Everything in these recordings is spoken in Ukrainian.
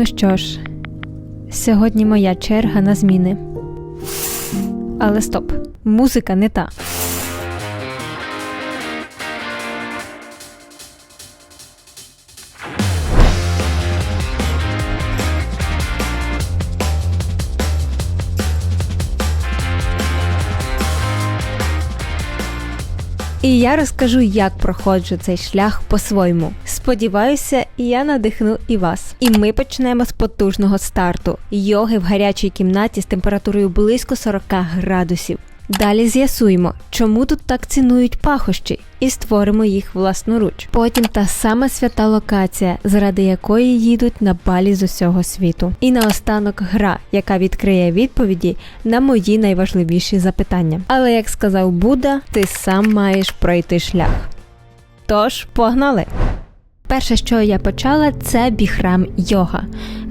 Ну що ж, сьогодні моя черга на зміни. Але стоп, музика не та. І я розкажу, як проходжу цей шлях по-своєму. Сподіваюся, я надихну і вас. І ми почнемо з потужного старту йоги в гарячій кімнаті з температурою близько 40 градусів. Далі з'ясуємо, чому тут так цінують пахощі, і створимо їх власноруч. Потім та сама свята локація, заради якої їдуть на балі з усього світу. І наостанок гра, яка відкриє відповіді на мої найважливіші запитання. Але як сказав Будда, ти сам маєш пройти шлях. Тож, погнали! Перше, що я почала, це біхрам йога.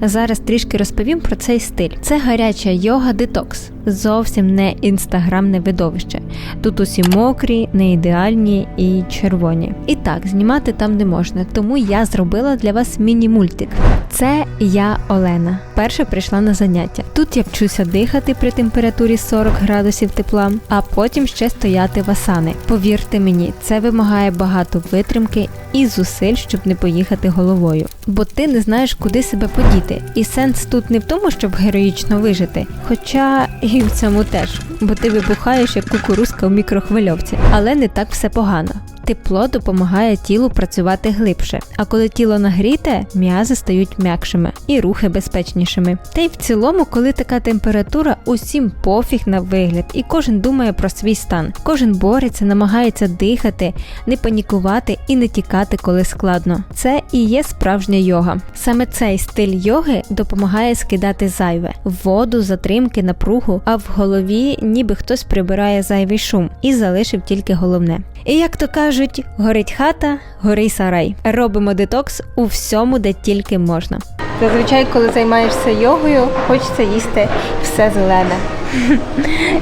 Зараз трішки розповім про цей стиль. Це гаряча йога детокс, зовсім не інстаграмне видовище. Тут усі мокрі, не ідеальні і червоні. І так, знімати там не можна, тому я зробила для вас міні-мультик. Це я Олена. Перша прийшла на заняття. Тут я вчуся дихати при температурі 40 градусів тепла, а потім ще стояти в асани. Повірте мені, це вимагає багато витримки і зусиль, щоб не поїхати головою. Бо ти не знаєш, куди себе подіти. І сенс тут не в тому, щоб героїчно вижити, хоча і в цьому теж, бо ти вибухаєш як кукурузка в мікрохвильовці, але не так все погано. Тепло допомагає тілу працювати глибше, а коли тіло нагріте, м'язи стають м'якшими і рухи безпечнішими. Та й в цілому, коли така температура, усім пофіг на вигляд, і кожен думає про свій стан. Кожен бореться, намагається дихати, не панікувати і не тікати, коли складно. Це і є справжня йога. Саме цей стиль йоги допомагає скидати зайве воду, затримки, напругу, а в голові ніби хтось прибирає зайвий шум і залишив тільки головне. І як то кажуть, горить хата, горий сарай. Робимо детокс у всьому, де тільки можна. Зазвичай, коли займаєшся йогою, хочеться їсти все зелене.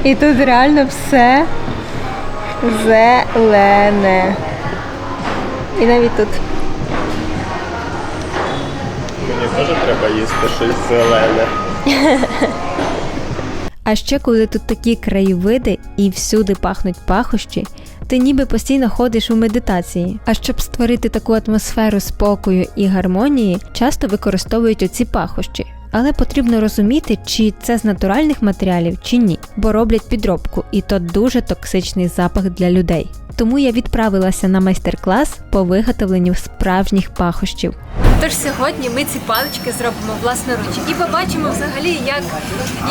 І тут реально все зелене. І навіть тут. Мені теж треба їсти щось зелене. А ще коли тут такі краєвиди і всюди пахнуть пахощі, ти ніби постійно ходиш у медитації. А щоб створити таку атмосферу спокою і гармонії, часто використовують оці пахощі. Але потрібно розуміти, чи це з натуральних матеріалів, чи ні, бо роблять підробку, і то дуже токсичний запах для людей. Тому я відправилася на майстер-клас по виготовленню справжніх пахощів. Тож сьогодні ми ці палички зробимо власноруч і побачимо взагалі, як,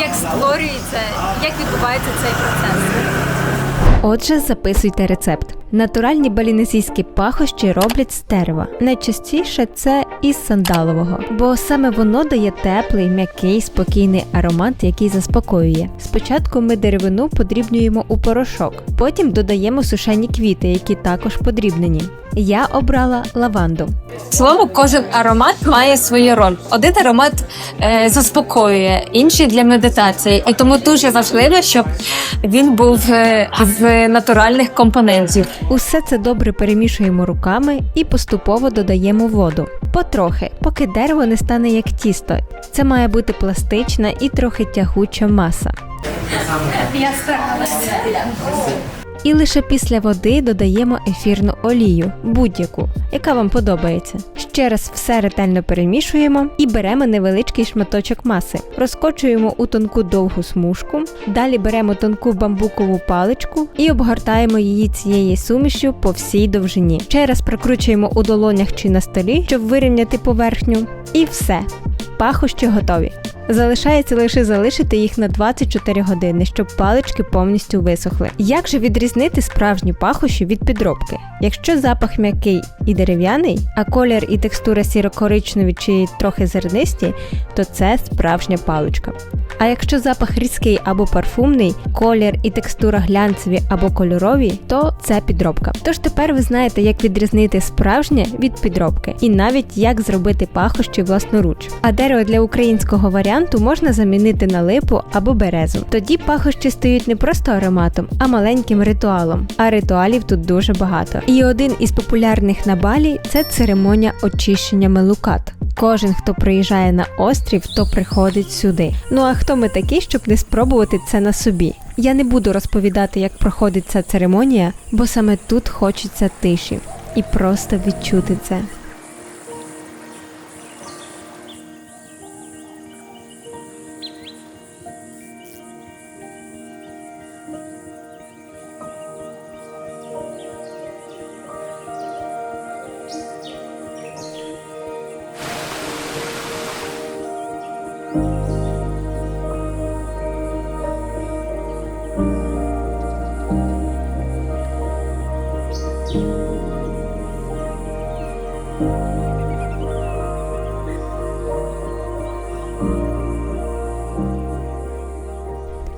як створюється, як відбувається цей процес. Отже, записуйте рецепт. Натуральні балінезійські пахощі роблять з дерева. Найчастіше це із сандалового, бо саме воно дає теплий, м'який, спокійний аромат, який заспокоює. Спочатку ми деревину подрібнюємо у порошок, потім додаємо сушені квіти, які також подрібнені. Я обрала лаванду. В цілому кожен аромат має свою роль. Один аромат е, заспокоює, інший для медитації. І тому дуже важливо, щоб він був е, з натуральних компонентів. Усе це добре перемішуємо руками і поступово додаємо воду. Потрохи, поки дерево не стане як тісто. Це має бути пластична і трохи тягуча маса. Я старалася. І лише після води додаємо ефірну олію, будь-яку, яка вам подобається. Ще раз все ретельно перемішуємо і беремо невеличкий шматочок маси, розкочуємо у тонку довгу смужку, далі беремо тонку бамбукову паличку і обгортаємо її цією сумішю по всій довжині. Ще раз прокручуємо у долонях чи на столі, щоб вирівняти поверхню. І все. Пахощі готові. Залишається лише залишити їх на 24 години, щоб палички повністю висохли. Як же відрізнити справжні пахощі від підробки? Запах м'який і дерев'яний, а колір і текстура сіро-коричневі чи трохи зернисті, то це справжня паличка. А якщо запах різкий або парфумний, колір і текстура глянцеві або кольорові, то це підробка. Тож тепер ви знаєте, як відрізнити справжнє від підробки, і навіть як зробити пахощі власноруч. А дерево для українського варіанту можна замінити на липу або березу. Тоді пахощі стають не просто ароматом, а маленьким ритуалом. А ритуалів тут дуже багато. І один із популярних на балі це церемонія очищення мелукат. Кожен, хто приїжджає на острів, то приходить сюди. Ну а хто ми такі, щоб не спробувати це на собі? Я не буду розповідати, як проходить ця церемонія, бо саме тут хочеться тиші і просто відчути це.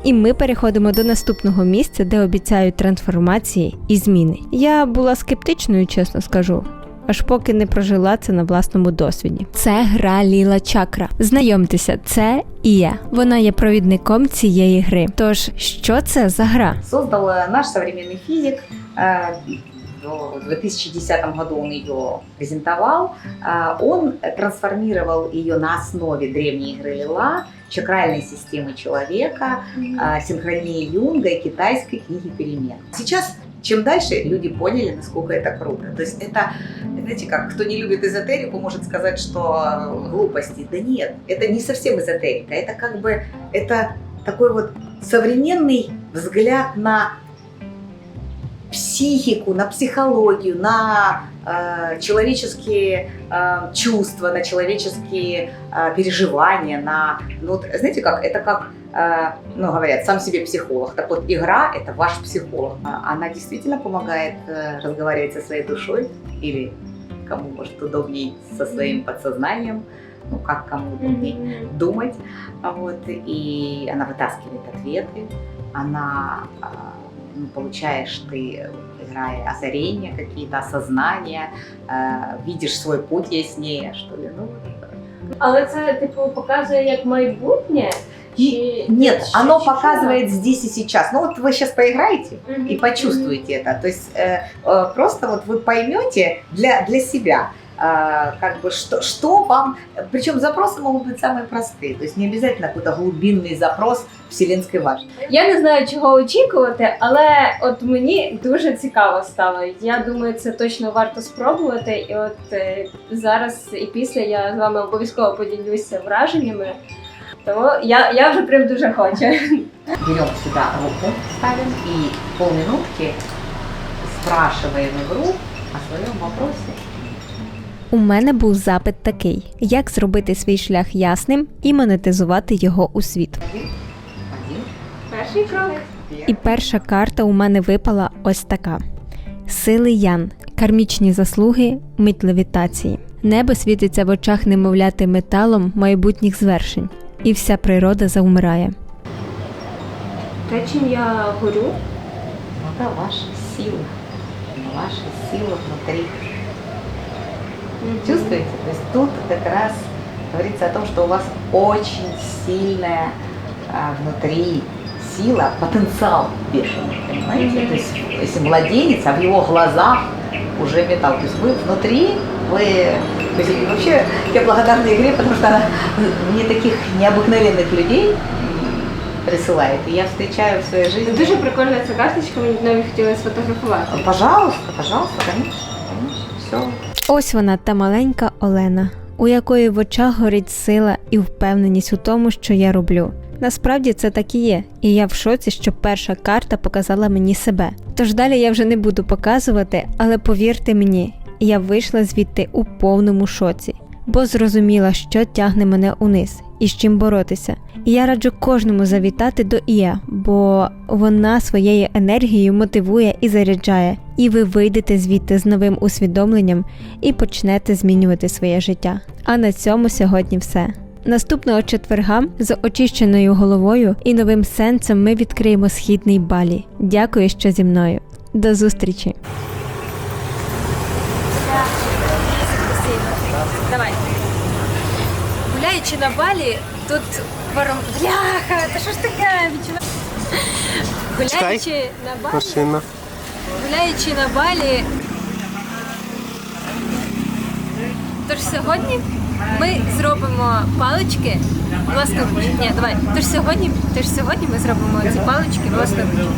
І ми переходимо до наступного місця, де обіцяють трансформації і зміни. Я була скептичною, чесно скажу. Аж поки не прожила це на власному досвіді. Це гра Ліла Чакра. Знайомтеся, це Ія. Вона є провідником цієї гри. Тож, що це за гра? создал э, наш сучасний физик. В 2010 году он ее презентовал. Э, Он трансформировал ее на основе древней игры Лила, чакральной системы человека, э, синхронии Юнга и китайской книги перемен. Сейчас чем дальше люди поняли, насколько это круто. То есть это, знаете, как кто не любит эзотерику, может сказать, что э, глупости. Да нет, это не совсем эзотерика. Это как бы это такой вот современный взгляд на психику, на психологию, на э, человеческие э, чувства, на человеческие э, переживания, на, ну, вот, знаете как, это как, э, ну, говорят, сам себе психолог. Так вот, игра – это ваш психолог. А Она действительно помогает э, разговаривать со своей душой или кому, может, удобней со своим подсознанием, ну, как кому удобней думать, а вот, и она вытаскивает ответы, она ну, получаешь ты, играя озарения какие-то, осознания, э, видишь свой путь яснее, что ли, ну, Але це типу показує як майбутнє. Чи нет, чи- оно чи що? показывает здесь и сейчас. Ну вот вы сейчас поиграете Мгм. и почувствуете это. То есть э, э, просто вот вы поймете для, для себя, э, как бы что, что вам... Причем запросы могут быть самые простые. То есть не обязательно какой-то глубинный запрос вселенской важности. Я не знаю, чого очікувати, але от мені дуже цікаво стало. Я думаю, це точно варто спробувати. І от е, зараз і після я з вами обов'язково поділюся враженнями. Тому я, я вже прям дуже хочу. Берем сюда руку, ставим и полминутки спрашиваем игру о своем вопросе. У мене був запит такий: як зробити свій шлях ясним і монетизувати його у світ. Перший крок. І перша карта у мене випала ось така: Сили Ян, кармічні заслуги, мить левітації. Небо світиться в очах немовляти металом майбутніх звершень, і вся природа завмирає. Те, чим я горю, Это ваша сила. Ваша сила внутри. Чувствуете? То есть тут как раз говорится о том, что у вас очень сильная а, внутри сила, потенциал бешеный, понимаете? То есть если младенец, а в его глазах уже металл. То есть вы внутри, вы... То есть и вообще я благодарна игре, потому что она мне таких необыкновенных людей присылает. И я встречаю в своей жизни... дуже прикольна ця карточка, мені навіть хотіла сфотографувати. Пожалуйста, пожалуйста, конечно. Ось вона та маленька Олена, у якої в очах горить сила і впевненість у тому, що я роблю. Насправді це так і є, і я в шоці, що перша карта показала мені себе. Тож далі я вже не буду показувати, але повірте мені, я вийшла звідти у повному шоці, бо зрозуміла, що тягне мене униз і з чим боротися. І я раджу кожному завітати до Ія, бо вона своєю енергією мотивує і заряджає, і ви вийдете звідти з новим усвідомленням і почнете змінювати своє життя. А на цьому сьогодні все. Наступного четверга з очищеною головою і новим сенсом ми відкриємо східний балі. Дякую, що зі мною. До зустрічі! Давай. Гуляючи на балі, тут вором. Бляха, та що ж таке? Відчуваю. Гуляючи на балі. Машина. Гуляючи на балі. Тож сьогодні Ми зробимо палички власноруч. Ні, давай. Тож сьогодні, тож сьогодні ми зробимо ці палички власноруч.